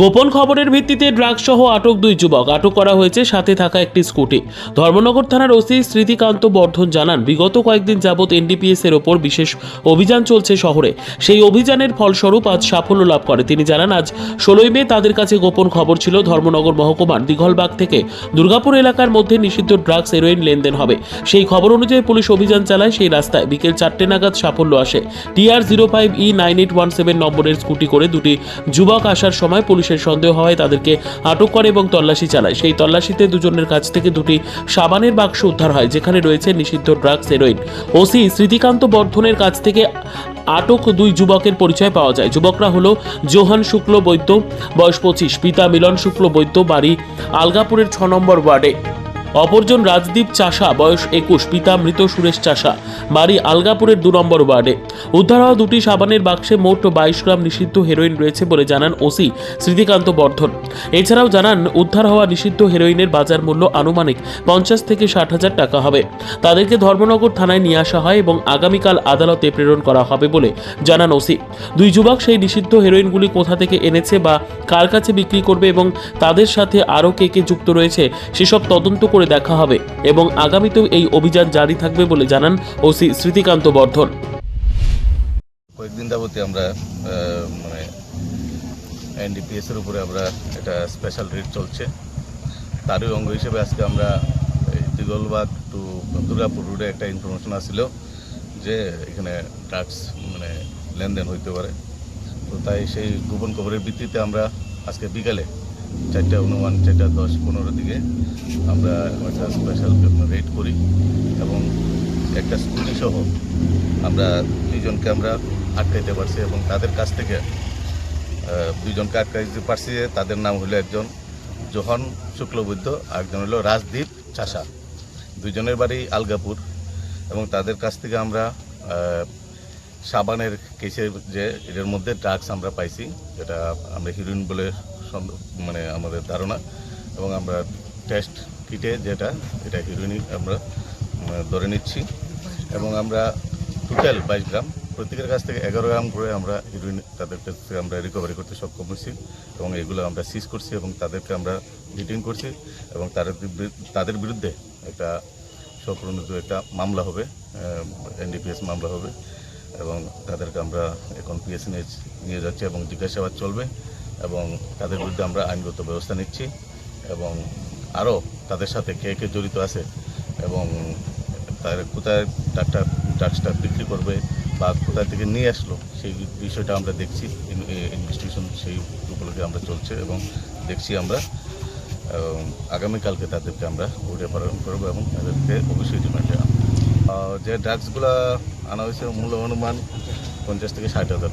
গোপন খবরের ভিত্তিতে ড্রাগ সহ আটক দুই যুবক। আটক করা হয়েছে, সাথে থাকা একটি স্কুটি। ধর্মনগর থানার ওসি স্মৃতিকান্ত বর্ধন জানান, বিগত কয়েকদিন যাবৎ এনডিপিএস এর ওপর বিশেষ অভিযান চলছে শহরে। সেই অভিযানের ফলস্বরূপ আজ সাফল্য লাভ করে। তিনি জানান, আজ ষোলোই মে তাদের কাছে গোপন খবর ছিল, ধর্মনগর মহকুমার দিঘলবাগ থেকে দুর্গাপুর এলাকার মধ্যে নিষিদ্ধ ড্রাগস, হেরোইন লেনদেন হবে। সেই খবর অনুযায়ী পুলিশ অভিযান চালায়, সেই রাস্তায় বিকেল চারটে নাগাদ সাফল্য আসে। TR zero five E nine eight one seven নম্বরের স্কুটি করে দুটি যুবক আসার সময় পুলিশের সন্দেহ হয় তাদেরকে আটক করে এবং তল্লাশি চালায়। সেই তল্লাশিতে দুজনের কাছ থেকে দুটি সাবানের বাক্স উদ্ধার হয়, যেখানে রয়েছে নিষিদ্ধ ড্রাগস, হেরোইন। ওসি স্মৃতিকান্ত বর্ধনের কাছ থেকে আটক দুই যুবকের পরিচয় পাওয়া যায়। যুবকরা হলো জোহান শুক্ল বৈদ্য, বয়স পঁচিশ, পিতা মিলন শুক্ল বৈদ্য, বাড়ি আলগাপুরের ছ নম্বর ওয়ার্ডে। অপরজন রাজদীপ চাষা, বয়স একুশ, পিতা মৃত সুরেশ চাষা। বাড়ি আলগাপুরের দু নম্বর ওয়ার্ডে। উদ্ধার হওয়া দুটি সাবানের বাক্সে মোট বাইশ গ্রাম নিষিদ্ধ হেরোইন রয়েছে বলে জানান ওসি স্মৃতিকান্ত বর্ধন। এছাড়াও জানান, উদ্ধার হওয়া নিষিদ্ধ হেরোইনের বাজার মূল্য আনুমানিক পঞ্চাশ থেকে ষাট হাজার টাকা হবে। তাদেরকে ধর্মনগর থানায় নিয়ে আসা হয় এবং আগামীকাল আদালতে প্রেরণ করা হবে বলে জানান ওসি। দুই যুবক সেই নিষিদ্ধ হেরোইনগুলি কোথা থেকে এনেছে বা কার কাছে বিক্রি করবে এবং তাদের সাথে আরও কে কে যুক্ত রয়েছে, সেসব তদন্ত করে দেখা হবে এবং আগামীতেও এই অভিযান জারি থাকবে বলে জানান ওসি স্মৃতিকান্ত বর্ধন। কয়েকদিন যাবতীয় আমরা মানে উপরে আমরা স্পেশাল রেট চলছে। তারই অঙ্গ হিসেবে আজকে আমরা দিগলবাগ টু দুর্গাপুর রোডে একটা ইনফরমেশন আসছিল যে এখানে ড্রাগস মানে লেনদেন হইতে পারে। তো তাই সেই গোপন খবরের ভিত্তিতে আমরা আজকে বিকালে চারটা অনুমান, চারটা দশ, পনেরো দিকে আমরা একটা স্পেশাল রেড করি এবং একটা স্কুটি সহ আমরা দুইজনকে আমরা আটকাইতে পারছি এবং তাদের কাছ থেকে দুইজনকে আটকাইতে পারছি তাদের নাম হলো একজন জোহন শুক্লবৈদ্য আর একজন হলো রাজদীপ চাষা। দুইজনের বাড়ি আলগাপুর এবং তাদের কাছ থেকে আমরা সাবানের কেসের যে এর মধ্যে ড্রাগস আমরা পাইছি, যেটা আমরা হিরোইন বলে মানে আমাদের ধারণা। এবং আমরা টেস্ট কিটে যেটা, এটা হিরোইনই আমরা ধরে নিচ্ছি। এবং আমরা টোটাল বাইশ গ্রাম। প্রত্যেকের কাছ থেকে এগারো গ্রাম করে আমরা হিরোইন তাদের কাছ থেকে আমরা রিকভারি করতে সক্ষম হয়েছি। এবং এগুলো আমরা সিজ করছি এবং তাদেরকে আমরা ডিটেইন করছি। এবং তাদের তাদের বিরুদ্ধে একটা স্বপ্রণীত একটা মামলা হবে এনডিপিএস মামলা হবে। এবং তাদেরকে আমরা এখন পিএসএনএ নিয়ে যাচ্ছি এবং জিজ্ঞাসাবাদ চলবে। এবং তাদের বিরুদ্ধে আমরা আইনগত ব্যবস্থা নিচ্ছি এবং আরও তাদের সাথে কে কে জড়িত আছে এবং তার কোথায় ডাক্তার ড্রাগসটা বিক্রি করবে বা কোথায় থেকে নিয়ে আসলো, সেই বিষয়টা আমরা দেখছি ইনভেস্টিগেশন সেই উপলক্ষে আমরা চলছে এবং দেখছি আমরা আগামীকালকে তাদেরকে আমরা কোর্টে প্রেরণ করব এবং তাদেরকে অবশ্যই আনব। যে ড্রাগসগুলো আনা হয়েছে মূল্য অনুমান পঞ্চাশ থেকে ষাট হাজার